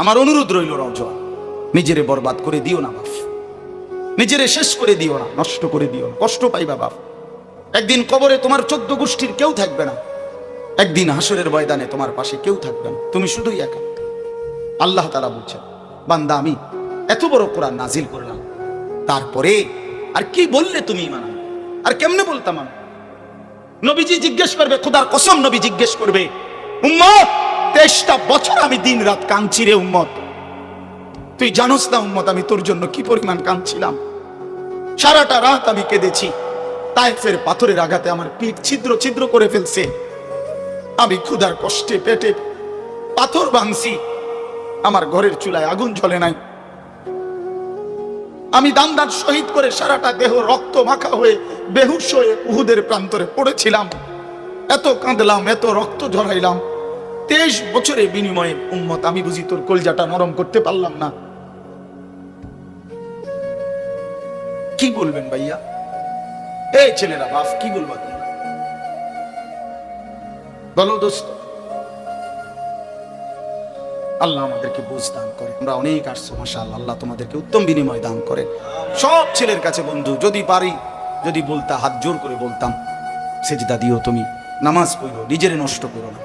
আমার অনুরোধ রইল রওজোয়া নিজেরে বরবাদ করে দিও না, বাপ। নিজেরে শেষ করে দিও না, নষ্ট করে দিও না। কষ্ট পাইবা, বাপ। একদিন কবরে তোমার চোদ্দ গোষ্ঠীর কেউ থাকবে না। একদিন হাসরের ময়দানে তোমার পাশে কেউ থাকবে না। তুমি শুধুই একা। আল্লাহ তারা বলছেন, বান্দা, আমি এত বড় কোরআন নাজিল করলাম। তারপরে আর কি বললে তুমি মানা আর কেমনে বলতাম আমি? নবীজি জিজ্ঞেস করবে, খুদার কসম নবী জিজ্ঞেস করবে, উম্মত! তেইশটা বছর আমি দিন রাত কাঁদছি রে উম্মত। তুই জানোস না উম্মত, আমি তোর জন্য কি পরিমাণ কাঁদছিলাম? সারাটা রাত আমি কেঁদেছি। তাইফের পাথরের আঘাতে আমার পিঠ ছিদ্র ছিদ্র করে ফেলছে। আমি ক্ষুধার কষ্টে পেটে পাথর ভাঙছি। আমার ঘরের চুলায় আগুন জ্বলে নাই। আমি দান দান শহীদ করে সারাটা দেহ রক্ত মাখা হয়ে বেহুশ হয়ে উহুদের প্রান্তরে পড়েছিলাম। এত কাঁদলাম, এত রক্ত ঝরাইলাম। তেইশ বছরের বিনিময়ে উম্মত, আমি বুঝি তোর কলজাটা নরম করতে পারলাম না। কি বলবেন ভাইয়া? এই ছেলেরা, বাপ, কি বলব বলো দোস্ত, আল্লাহ আমাদেরকে বুঝ দান করে। আমরা অনেক আসছো মাসা আল্লাহ তোমাদেরকে উত্তম বিনিময় দান করে। সব ছেলের কাছে বন্ধু, যদি পারি, যদি বলতা, হাত জোর করে বলতাম, সেজদা দিও তুমি, নামাজ পড়ো নিজের নষ্ট করো না।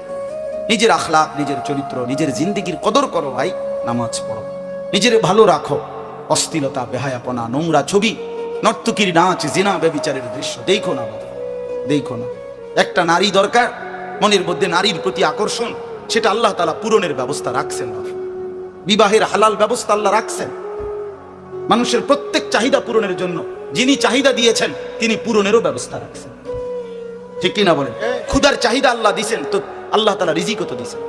নিজের আখলাক নিজের চরিত্র নিজের জিন্দিগির কদর করো ভাই নামাজ পড়ো। নিজের ভালো রাখো অস্থিরতা বেহায়াপনা নোংরা ছবি নর্তকীর নাচ জিনা বেবিচারের দৃশ্য দেখো না বাবা দেখো না। একটা নারী দরকার মনের মধ্যে নারীর প্রতি আকর্ষণ সেটা আল্লাহ তালা পূরণের ব্যবস্থা রাখছেন বাবা। বিবাহের হালাল ব্যবস্থা আল্লাহ রাখছেন। মানুষের প্রত্যেক চাহিদা পূরণের জন্য যিনি চাহিদা দিয়েছেন তিনি পূরণেরও ব্যবস্থা রাখছেন। ঠিক কিনা বলেন? ক্ষুধার চাহিদা আল্লাহ দিছেন তো আল্লাহ তালা রিজিকও তো দিছেন।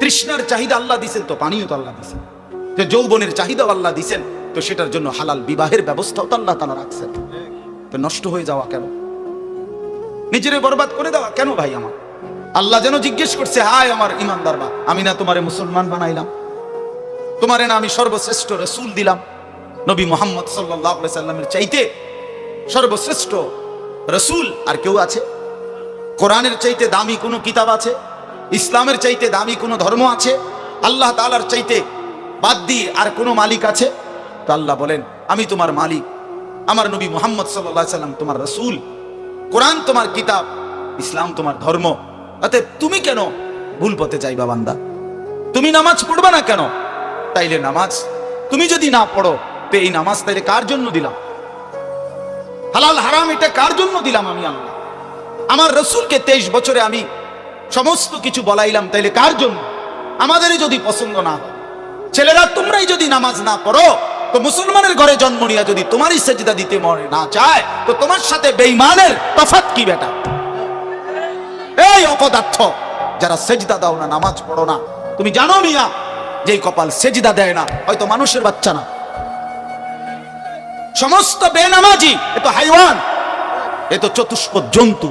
তৃষ্ণার চাহিদা আল্লাহ দিছেন, তো পানীয় তো আল্লাহ দিছেন। যে যৌবনের চাহিদাও আল্লাহ দিছেন, তো সেটার জন্য হালাল বিবাহের ব্যবস্থাও তো আল্লাহ তালা রাখছেন। তো নষ্ট হয়ে যাওয়া কেন? নিজেরে বরবাদ করে দেওয়া কেন ভাই আমার? আল্লাহ যেন জিজ্ঞেস করছে, হায় আমার ইমানদার বা, আমি না তোমারে মুসলমান বানাইলাম। তোমারে না আমি সর্বশ্রেষ্ঠ রসুল দিলাম। নবী মোহাম্মদ সাল্লাহ সাল্লামের চাইতে সর্বশ্রেষ্ঠ রসুল আর কেউ আছে? কোরআনের চাইতে দামি কোনো কিতাব আছে? ইসলামের চাইতে দামি কোনো ধর্ম আছে? আল্লাহ তালার চাইতে বাদ দিয়ে আর কোনো মালিক আছে? তো আল্লাহ বলেন, আমি তোমার মালিক। আমার নবী মোহাম্মদ সাল্লাহ সাল্লাম তোমার রসুল। কোরআন তোমার কিতাব, ইসলাম তোমার ধর্ম। অতএব তুমি কেন ভুল পথে যাইবা বান্দা? তুমি নামাজ পড়বা না কেন? তাইলে নামাজ। তুমি যদি না পড়ো, তো এই নামাজ তাইলে কার জন্য দিলাম? হালাল হারাম এটা কার জন্য দিলাম আমি আল্লাহ? আমার রসুলকে তেইশ বছরে আমি সমস্ত কিছু বলাইলাম, তাইলে কার জন্য? আমাদেরই যদি পছন্দ না ছেলেরা, তোমরাই যদি নামাজ না পড়ো, তো মুসলমানের ঘরে জন্ম নিয়ে যদি তোমারই সেজদা দিতে মনে না চায় তো তোমার সাথে বেইমানের তফাত কি বেটা? এই অপদার্থ, যারা সেজদা দাও না, নামাজ পড়ো না। তুমি জানো মিয়া, যেই কপাল সেজদা দেয় না, হয়তো মানুষের বাচ্চা না। সমস্ত বেনামাজি, এ তো হাইওয়ান, এ তো চতুষ্প জন্তু।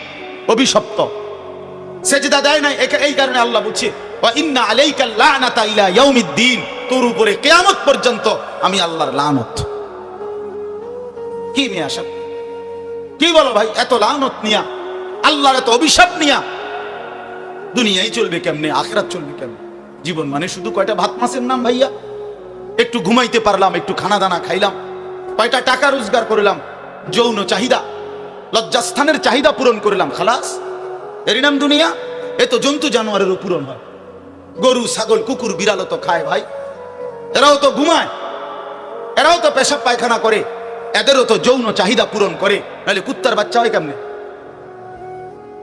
অভিশপ্ত। সেজদা দেয় নাই এই কারণে আল্লাহ ইয়াউমিদ্দিন। তোর উপরে পর্যন্ত আমি আল্লাহর লানত। কি আসা? কি বলো ভাই, এত লানত নিয়া, আল্লাহর এত অভিশাপ নিয়া? দুনিয়ায় চলবে কেমনে, আখরাত চলবে কেমনে? জীবন মানে শুধু কয়টা ভাত মাছের নাম ভাইয়া? একটু ঘুমাইতে পারলাম, একটু খানা দানা খাইলাম, কয়টা টাকা রোজগার করলাম, যৌন চাহিদা লজ্জাস্থানের চাহিদা পূরণ করলাম, খালাস। এরই নাম দুনিয়া। এ তো জন্তু জানোয়ারেরও পূরণ হয়। গরু, ছাগল, কুকুর, বিড়ালও তো খায় ভাই। এরাও তো ঘুমায়। এরাও তো পেশাব পায়খানা করে। এদেরও তো যৌন চাহিদা পূরণ করে। নাহলে কুত্তার বাচ্চা হয় কেমনে?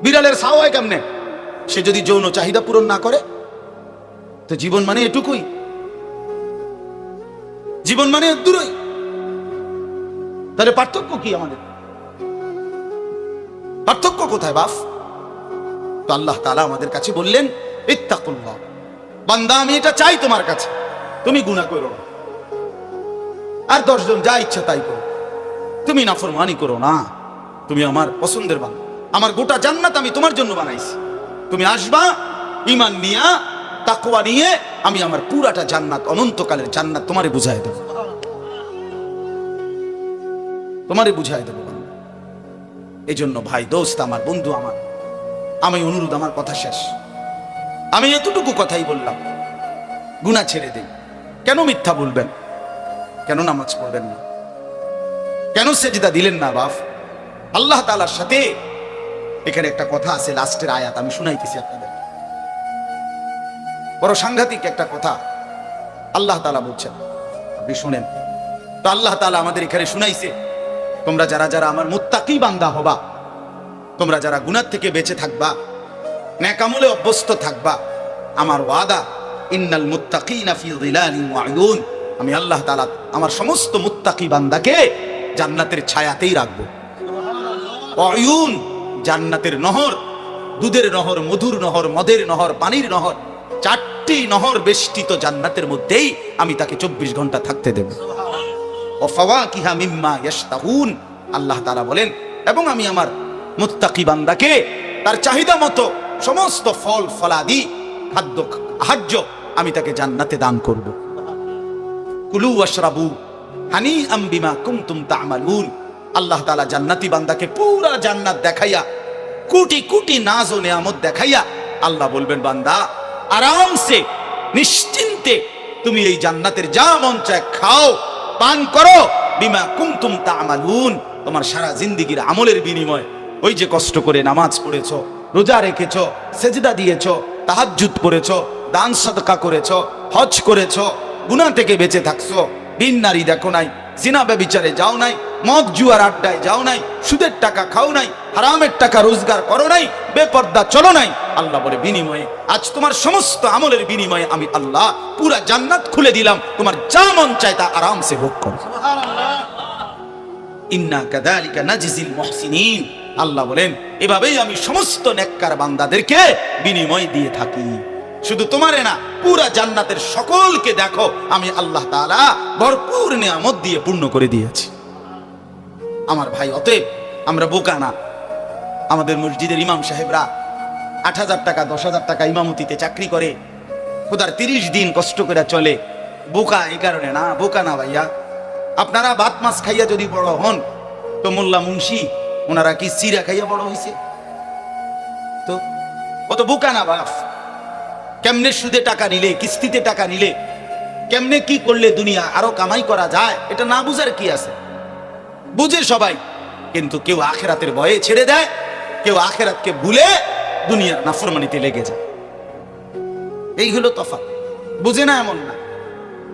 বিড়ালের ছাও হয় কেমনে? সে যদি যৌন চাহিদা পূরণ না করে, তো জীবন মানে এটুকুই। জীবন মানে দূরই। তাহলে পার্থক্য কি আমাদের? পার্থক্য কোথায় বাফ তো আল্লাহ তালা আমাদের কাছে বললেন, ইত্তাকুল্লাহ। বান্দা, আমি এটা চাই তোমার কাছে। তুমি গুনাহ করো না। আর দশজন যা ইচ্ছা তাই করো। তুমি নাফরমানি করো না। তুমি আমার পছন্দের বান্দা। আমার গোটা জান্নাত আমি তোমার জন্য বানাইছি। তুমি আসবা ইমান নিয়া, তাকওয়া নিয়ে আমি আমার পুরাটা জান্নাত, অনন্তকালের জান্নাত তোমারে বুঝাই দেব। তোমারে বুঝাই দেব। বান্দা। এই জন্য ভাই, দোস্ত আমার, বন্ধু আমার, আমি অনুরোধ আমার কথা শেষ। আমি এতটুকু কথাই বললাম গুণা ছেড়ে দেই। কেন মিথ্যা বলবেন? কেন নামাজ পড়বেন না? কেন সেজদা দিলেন না বাপ? আল্লাহ তালার সাথে এখানে একটা কথা আছে, লাস্টের আয়াত, আমি শুনাইতেছি আপনাদের। বড় সাংঘাতিক একটা কথা, আল্লাহ তালা বলছেন, আপনি শুনেন। তো আল্লাহ তালা আমাদের এখানে শুনাইছে। তোমরা যারা যারা আমার মুত্তাকি বান্দা হবা, তোমরা যারা গুনার থেকে বেঁচে থাকবা, ন্যাকামলে অভ্যস্ত থাকবা, আমার ওয়াদা, ইন্নাল মুত্তাকিনা ফি যিলালিন ওয়া আয়ুন আমি আল্লাহ তাআলা আমার সমস্ত মুত্তাকি বান্দাকে জান্নাতের ছায়াতেই রাখব। অয়ুন জান্নাতের নহর, দুধের নহর, মধুর নহর, মদের নহর, পানির নহর, চারটি নহর বেষ্টিত জান্নাতের মধ্যেই আমি তাকে চব্বিশ ঘণ্টা থাকতে দেব। আল্লাহ তাআলা বলেন, এবং আমি আমার মুত্তাকি বান্দাকে তার চাহিদা মতো সমস্ত ফল, ফলাদি, খাদ্য, আহার্য আমি তাকে জান্নাতে দান করব। কুলু ওয়াশরাবু হানি আম কুমতুম তা'মালুন। আল্লাহ তাআলা জান্নাতি বান্দাকে পুরা জান্নাত দেখাইয়া, কোটি কোটি নাজ ও নেয়ামত দেখাইয়া আল্লাহ বলবেন, বান্দা, আরামসে, নিশ্চিন্তে তুমি এই জান্নাতের যা মন চায় খাও। পান করো, বিমা কুমতুম তা আমালুন তোমার সারা জিন্দিগির আমলের বিনিময় ওই যে কষ্ট করে নামাজ পড়েছ, রোজা রেখেছ, সেজদা দিয়েছ তাহাজুত পড়েছ দান সদকা করেছ, হজ করেছ গুনা থেকে বেঁচে থাকছো। বিন নারী দেখো নাই সিনা ব্যবিচারে যাও নাই মদ জুয়ার আড্ডায় যাও নাই, সুদের টাকা খাও নাই, হারামের টাকা রোজগার করো নাই, বেপর্দা চলো নাই। আল্লাহ বলে, বিনিময়ে, আজ তোমার সমস্ত আমলের বিনিময়ে আমি আল্লাহ পুরা জান্নাত খুলে দিলাম। তোমার যা মন চায় তা আরামসে ভোগ করো। ইন্না কাদালিকা নাজিজিল মুহসিনিন। আল্লাহ বলেন, এভাবেই আমি সমস্ত নেককার বান্দাদেরকে বিনিময় দিয়ে থাকি। শুধু তোমারে না, পুরা জান্নাতের সকলকে দেখো, আমি আল্লাহ তাআলা ভরপুর নিয়ামত দিয়ে পূর্ণ করে দিয়েছি। আমার ভাই, অতএব আমরা বোকা না। আমাদের মসজিদের ইমাম সাহেবরা আট হাজার টাকা, দশ হাজার টাকা ইমামতিতে চাকরি করে। খোদার তিরিশ দিন কষ্ট করে চলে। বোকা এই কারণে না, বোকা না ভাইয়া। আপনারা ভাত মাছ খাইয়া যদি বড় হন, তো মোল্লা মুন্সি, ওনারা কি চিরা খাইয়া বড় হয়েছে তো অত বোকা না বাপ। কেমনে সুদে টাকা নিলে, কিস্তিতে টাকা নিলে, কেমনে কি করলে দুনিয়া আরও কামাই করা যায়, এটা না বুঝার কি আছে? বুঝে সবাই। কিন্তু কেউ আখেরাতের ভয়ে ছেড়ে দেয়, কেউ আখেরাতকে ভুলে দুনিয়ার নাফরমানিতে লেগে যায়। এই হলো তফাৎ। বুঝে না এমন না।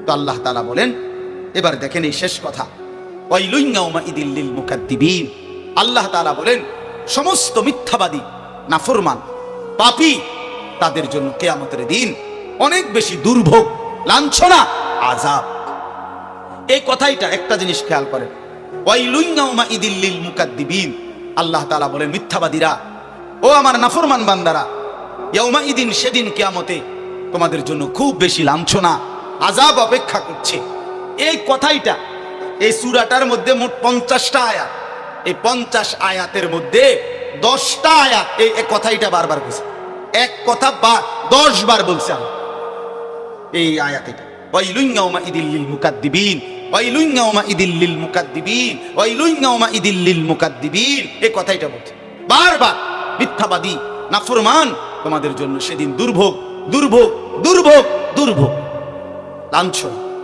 তো আল্লাহ তালা বলেন, এবার দেখেন এই শেষ কথা। আল্লাহ তাআলা বলেন, সমস্ত মিথ্যাবাদী, নাফরমান, পাপি, তাদের জন্য কেয়ামতের দিন অনেক বেশি দুর্ভোগ, লাঞ্ছনা, আযাব। এই কথাইটা একটা জিনিস খেয়াল করেন। ওয়াইলুইয়াউমা ইদিল্লিল মুকাদ্দিবিন। আল্লাহ তাআলা বলেন, মিথ্যাবাদীরা, ও আমার নাফরমান বান্দারা, ইয়াউমা ইদিন সেদিন কিয়ামতে তোমাদের জন্য খুব বেশি লাঞ্ছনা, আযাব অপেক্ষা করছে। এই কথাইটা, এই সূরাটার মধ্যে মোট পঞ্চাশটা আয়াত। এই পঞ্চাশ আয়াতের মধ্যে দশটা আয়াত এই কথাইটা বারবার বলছে। এক কথা বা দশ বার বলছে এই আয়াত এটা। ওয়াইলুন ইয়াউমা ইদিল লিল মুকাদ্দিবিন। বারবার তোমাদের জন্য সেদিন দুর্ভোগ দুর্ভোগ দুর্ভোগ দুর্ভোগ। লাঞ্ছনা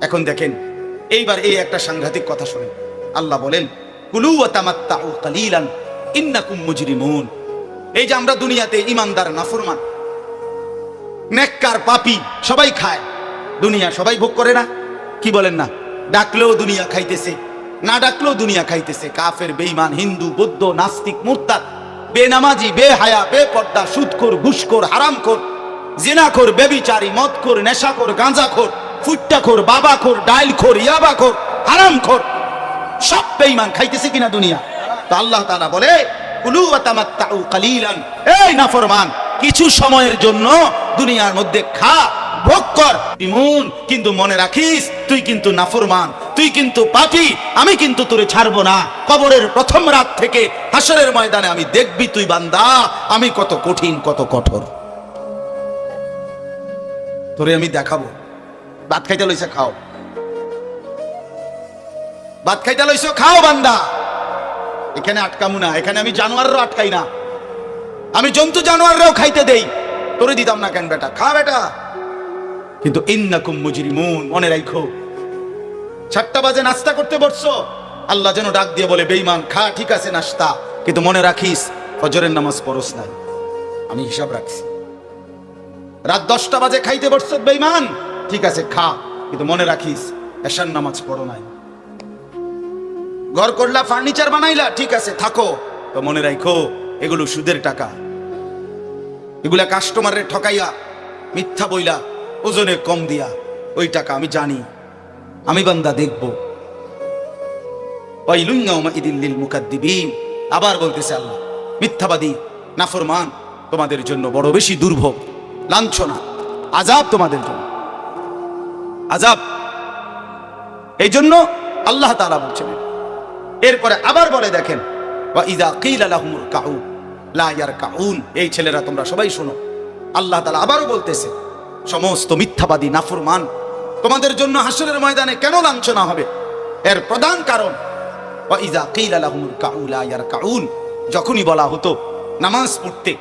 এখন দেখেন, এইবার এই একটা সাংঘাতিক কথা শুনেন। আল্লাহ বলেন, কুলু তামাত্তাউ কালিলান এই যে আমরা দুনিয়াতে ইমানদার, নাফরমান, নেককার, পাপি সবাই খায়। দুনিয়া সবাই ভোগ করে না? কি বলেন না? ডাকলেও দুনিয়া খাইতেছে, না ডাকলেও দুনিয়া খাইতেছে। কাফের, বেঈমান, হিন্দু, বৌদ্ধ, নাস্তিক, মুরতাদ, বেনামাজি, বেহায়া, বেপর্দা, সুদখোর, ঘুষখোর, হারামখোর, জিনাখোর, বেবিচারি, মদখোর, নেশাখোর, গাঁজাখোর, ফুট্টাখোর, বাবাখোর, ডাইলখোর, ইয়াবাখোর, হারামখোর, সব বেইমান খাইতেছে কিনা দুনিয়া? তো আল্লাহ তাআলা বলে, কুলু কালিলান। এই নাফরমান, কিছু সময়ের জন্য দুনিয়ার মধ্যে খা ভোগ কর। ইমুন, কিন্তু মনে রাখিস, তুই কিন্তু নাফরমান, তুই কিন্তু পাপী, আমি কিন্তু তোরে ছাড়বো না। কবরের প্রথম রাত থেকে হাসরের ময়দানে আমি দেখবি তুই বান্দা, আমি কত কঠিন, কত কঠোর। তোরে আমি দেখাবো। ভাত খাইতে লইছে, খাও। ভাত খাইতে লইছো, খাও বান্দা। এখানে আটকামু না, এখানে আমি জানোয়ারও আটকাই না। আমি জন্তু জানোয়াররাও খাইতে দেই। তোরে দিতাম না কেন বেটা? খা বেটা। কিন্তু ইন্নাকুম মুজরিমুন, মনে রাখো চারটা বাজে নাস্তা করতে বসছো? আল্লাহ যেন ডাক দিয়ে বলে বেইমান খা, ঠিক আছে, নাস্তা। কিন্তু মনে রাখিস, ফজরের নামাজ পরস নাই। আমি হিসাব রাখছি। রাত দশটা বাজে খাইতে বসছো বেইমান ঠিক আছে, খা। কিন্তু মনে রাখিস, এশার নামাজ পড়ো নাই। ঘর করলা, ফার্নিচার বানাইলা, ঠিক আছে, থাকো। তো মনে রাখো এগুলো সুদের টাকা। এগুলা কাস্টমারের ঠকাইয়া, মিথ্যা বইলা ওজনে কম দিয়া, ওই টাকা আমি জানি, আমি বান্দা দেখব। আবার বলতেছে আল্লাহ, মিথ্যাবাদী, নাফরমান, তোমাদের জন্য বড় বেশি দুর্ভোগ, লাঞ্ছনা আজাব তোমাদের জন্য। আজাব এই জন্য আল্লাহ তাআলা বলছেন, এরপরে আবার বলে দেখেন কাউ লা ইয়ারকাউন, এই ছেলেরা তোমরা সবাই শোনো। আল্লাহ তালা আবারও বলতেছে সমস্ত মিথ্যাবাদী, নাফরমান, তোমাদের জন্য হাসরের ময়দানে কেন লাঞ্ছনা হবে? এর প্রধান কারণ যখনই বলা হতো নামাজ পড়তে,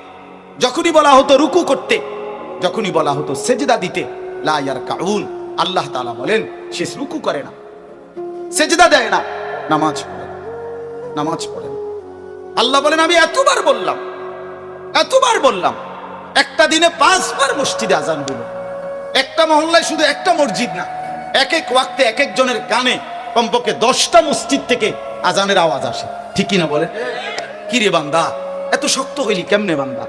যখনই বলা হতো রুকু করতে, যখনই বলা হতো সেজদা দিতে, লা ইয়ারকাউন, আল্লাহ তালা বলেন সে রুকু করে না। সেজদা দেয় না, নামাজ পড়ে নামাজ পড়ে আল্লাহ বলেন, আমি এতবার বললাম এতবার বললাম একটা দিনে পাঁচবার মসজিদে আজান দিল। একটা মহল্লায় শুধু একটা মসজিদ না, এক এক ওয়াক্তে এক একজনের কানে কমপক্ষে দশটা মসজিদ থেকে আজানের আওয়াজ আসে। ঠিক কিনা বলে? কি রে বান্দা, এত শক্ত হইলি কেমনে বান্দা?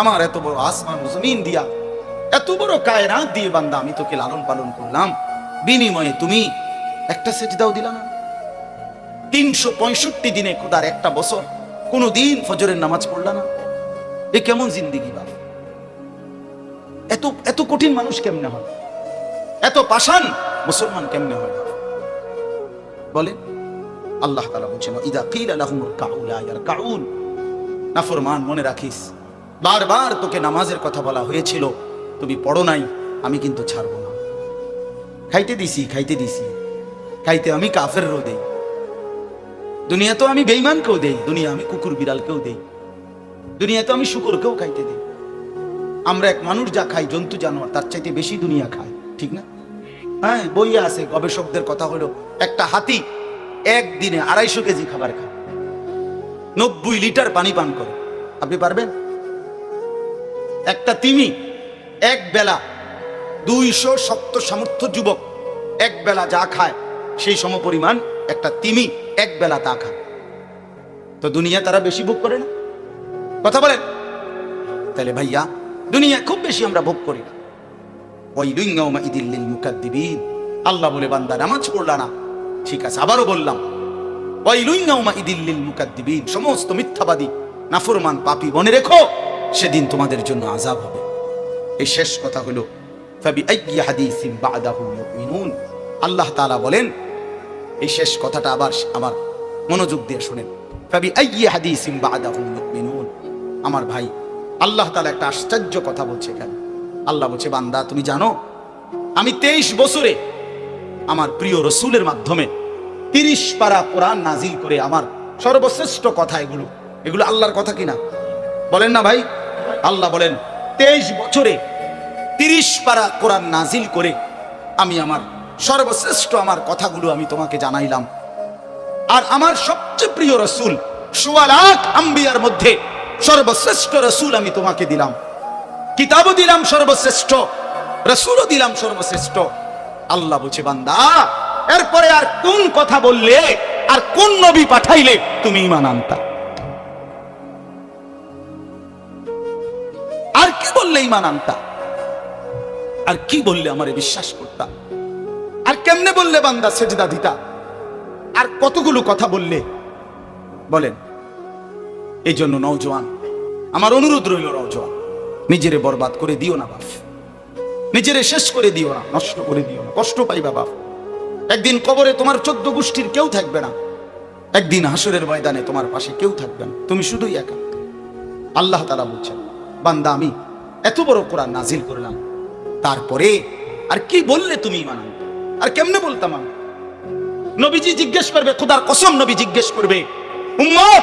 আমার এত বড় আসমান জমিন দিয়া, এত বড় কায়রাত দিয়ে বান্দা আমি তোকে লালন পালন করলাম। বিনিময়ে তুমি একটা সেজদাও দিলা না। তিনশো পঁয়ষট্টি দিনে খোদার একটা বছর, কোনো দিন ফজরের নামাজ পড়লা না। এ কেমন জিন্দিগি বাপ? এত এত কঠিন মানুষ কেমনে হয়? এত পাষাণ মুসলমান কেমনে হয়? বাপ? বলে আল্লাহ তাআলা বলছেন ইদা কিলা লাহুমুর কাউলা ইয়ারকাউন। নাফরমান মনে রাখিস, বারবার তোকে নামাজের কথা বলা হয়েছিল, তুমি পড়ো নাই, আমি কিন্তু ছাড়বো না। খাইতে দিছি খাইতে দিছি। খাইতে আমি কাফের রো দেই। দুনিয়া তো আমি বেইমানকেও দেই, দুনিয়া আমি কুকুর বিড়ালকেও দেই। দুনিয়া তো আমি শুকরকেও খাইতে দেই। আমরা এক মানুষ যা খাই, জন্তু, জানোয়ার, তার চাইতে বেশি দুনিয়া খায়, ঠিক না? হ্যাঁ বইয়ে আছে, গবেষকদের কথা হলো, একটা হাতি একদিনে আড়াইশো কেজি খাবার খায়। নব্বই লিটার পানি পান করে। আপনি পারবেন? একটা তিমি এক বেলা দুইশো শক্ত সামর্থ্য যুবক এক বেলা যা খায়, সেই সমপরিমাণ একটা তিমি এক বেলা তা খায়। তো দুনিয়া তারা বেশি ভোগ করে না? কথা বলেন। তাহলে ভাইয়া দুনিয়া খুব বেশি আমরা ভোগ করি না। ওয়াইলুন ইয়াউমাইদিল লিল মুকাদ্দিবিন। আল্লাহ বলে, বান্দা, নামাজ পড়লা না। ঠিক আছে, আবারও বললাম। ওয়াইলুন ইয়াউমাইদিল লিল মুকাদ্দিবিন। সমস্ত মিথ্যাবাদী, নাফরমান, পাপী মনে রেখো, সেদিন তোমাদের জন্য আজাব হবে। এই শেষ কথা হলো ফাবি আইয়ি হাদিসিন বাদাহু ইউমিনুন। আল্লাহ তাআলা বলেন, এই শেষ কথাটা আবার আমার মনোযোগ দিয়ে শুনেন। ফাবি আইয়ি হাদিসিন বাদাহু ইউমিনুন। আমার ভাই আল্লাহ তাআলা একটা আশ্চর্য কথা বলছে এখানে। আল্লাহ বলছে, বান্দা, তুমি জানো, আমি তেইশ বছরে আমার প্রিয় রসুলের মাধ্যমে তিরিশ পারা কোরআন নাজিল করে আমার সর্বশ্রেষ্ঠ কথা এগুলো এগুলো আল্লাহর কথা কিনা? বলেন না ভাই। আল্লাহ বলেন, তেইশ বছরে তিরিশ পারা কোরআন নাজিল করে আমি আমার সর্বশ্রেষ্ঠ আমার কথাগুলো আমি তোমাকে জানাইলাম। আর আমার সবচেয়ে প্রিয় রসুল সোয়া আম্বিয়ার মধ্যে সর্বশ্রেষ্ঠ রসুল আমি তোমাকে দিলাম। কিতাবও দিলাম সর্বশ্রেষ্ঠ, রসুলও দিলাম সর্বশ্রেষ্ঠ। আল্লাহ বলছে, বান্দা, এরপরে আর কোন কথা বললে, আর কোন নবী পাঠাইলে তুমি ইমান আনতা? আর কি বললে ইমান আনতা? আর কি বললে আমারে বিশ্বাস করতা? আর কেমনে বললে বান্দা সেজদা দিতা? আর কতগুলো কথা বললে? বলেন। এই জন্য নওজোয়ান, আমার অনুরোধ রইল নওজোয়ান, নিজেরে বরবাদ করে দিও না বাপ। নিজেরে শেষ করে দিও না, নষ্ট করে দিও না। কষ্ট পাইবা বাপ। একদিন কবরে তোমার চোদ্দ গোষ্ঠীর কেউ থাকবে না। একদিন হাসরের ময়দানে তোমার পাশে কেউ থাকবে না। তুমি শুধুই একা। আল্লাহ তারা বলছেন, বান্দা, আমি এত বড় কোরআন নাজিল করলাম। তারপরে আর কি বললে তুমি মানান আর কেমনে বলতাম আমি? নবীজি জিজ্ঞেস করবে, খোদার কসম নবী জিজ্ঞেস করবে, উম্মত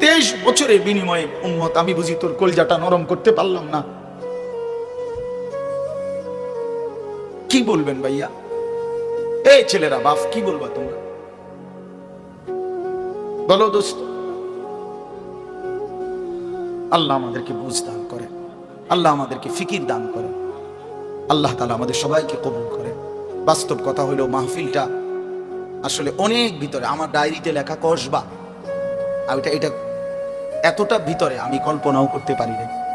তেইশ বছরের বিনিময়ে, উম্মত, আমি বুঝি তোর কলজাটা নরম করতে পারলাম না। কি বলবেন ভাইয়া? এই ছেলেরা বাপ কি বলবা তোমরা? বলো দোস্ত। আল্লাহ আমাদেরকে বুঝ দান করে আল্লাহ আমাদেরকে ফিকির দান করে আল্লাহ তালা আমাদের সবাইকে কবুল করে বাস্তব কথা হলো, মাহফিলটা আসলে অনেক ভিতরে, আমার ডায়েরিতে লেখা কসবা, আর এটা এটা এতটা ভিতরে আমি কল্পনাও করতে পারি না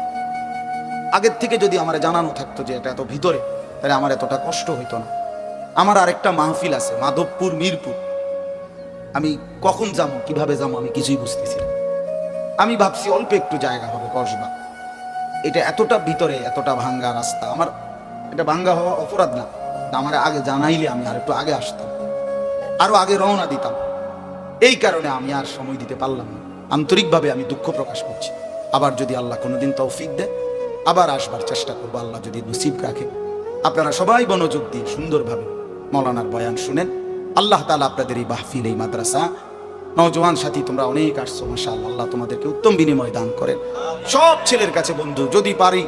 আগের থেকে যদি আমার জানানো থাকতো যে এটা এত ভিতরে, তাহলে আমার এতটা কষ্ট হইতো না। আমার আরেকটা মাহফিল আছে, মাধবপুর, মিরপুর। আমি কখন যাব, কীভাবে যাব, আমি কিছুই বুঝতেছি না। আমি ভাবছি অল্প একটু জায়গা হবে, কসবা। এটা এতটা ভিতরে, এতটা ভাঙ্গা রাস্তা। আমার এটা ভাঙ্গা হওয়া অপরাধ না। আমার আগে জানাইলে আমি আর একটু আগে আসতাম। আরও আগে রওনা দিতাম। এই কারণে আমি আর সময় দিতে পারলাম না। আন্তরিকভাবে আমি দুঃখ প্রকাশ করছি। আবার যদি আল্লাহ কোনোদিন তৌফিক দেয়, আবার আসবার চেষ্টা করব আল্লাহ যদি নসিব রাখে। আপনারা সবাই মনোযোগ দিয়ে সুন্দরভাবে মৌলানার বয়ান শুনেন। আল্লাহ তালা আপনাদের এই মাহফিল, এই মাদ্রাসা নজওয়ান সাথী, তোমরা অনেক আসছো মাসা আল্লাহ তোমাদেরকে উত্তম বিনিময় দান করেন। সব ছেলের কাছে বন্ধু, যদি পারি,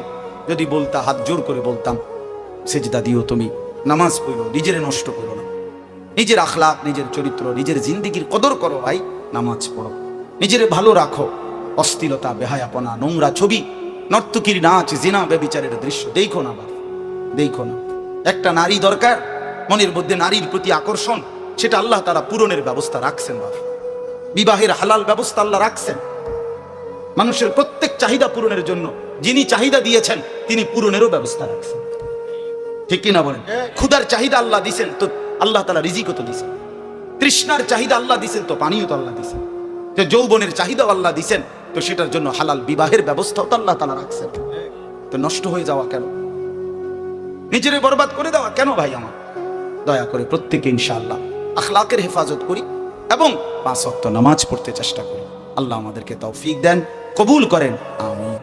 যদি বলতা, হাত জোর করে বলতাম, সেজদা দিও তুমি, নামাজ পড়ো, নিজের নষ্ট করো না। নিজের আখলাক নিজের চরিত্র, নিজের জিন্দিগির কদর করো ভাই, নামাজ পড়ো। নিজেরে ভালো রাখো। অস্থিরতা বেহায়াপনা, নোংরা ছবি, নর্তকীর নাচ, জিনা বেবিচারের দৃশ্য, দেখো না বাপ দেখো না। একটা নারী দরকার, মনের মধ্যে নারীর প্রতি আকর্ষণ, সেটা আল্লাহ তারা পূরণের ব্যবস্থা রাখছেন বাপ বিবাহের হালাল ব্যবস্থা আল্লাহ রাখছেন। মানুষের প্রত্যেক চাহিদা পূরণের জন্য যিনি চাহিদা দিয়েছেন, তিনি পূরণেরও ব্যবস্থা রাখছেন। ঠিক কিনা বলেন? ক্ষুদার চাহিদা আল্লাহ দিছেন, তো আল্লাহ তালা রিজিকও তো দিছেন। তৃষ্ণার চাহিদা আল্লাহ দিছেন, তো পানিও তো আল্লাহ দিছেন। যে যৌবনের চাহিদাও আল্লাহ দিছেন, তো সেটার জন্য হালাল বিবাহের ব্যবস্থাও তো আল্লাহ তালা রাখছেন। তো নষ্ট হয়ে যাওয়া কেন? নিজেরে বরবাদ করে দেওয়া কেন ভাই আমার? দয়া করে প্রত্যেকে ইনশাআল্লাহ আখলাকের হেফাজত করি এবং পাঁচ অক্ত নামাজ পড়তে চেষ্টা করি। আল্লাহ আমাদেরকে তৌফিক দেন, কবুল করেন আমি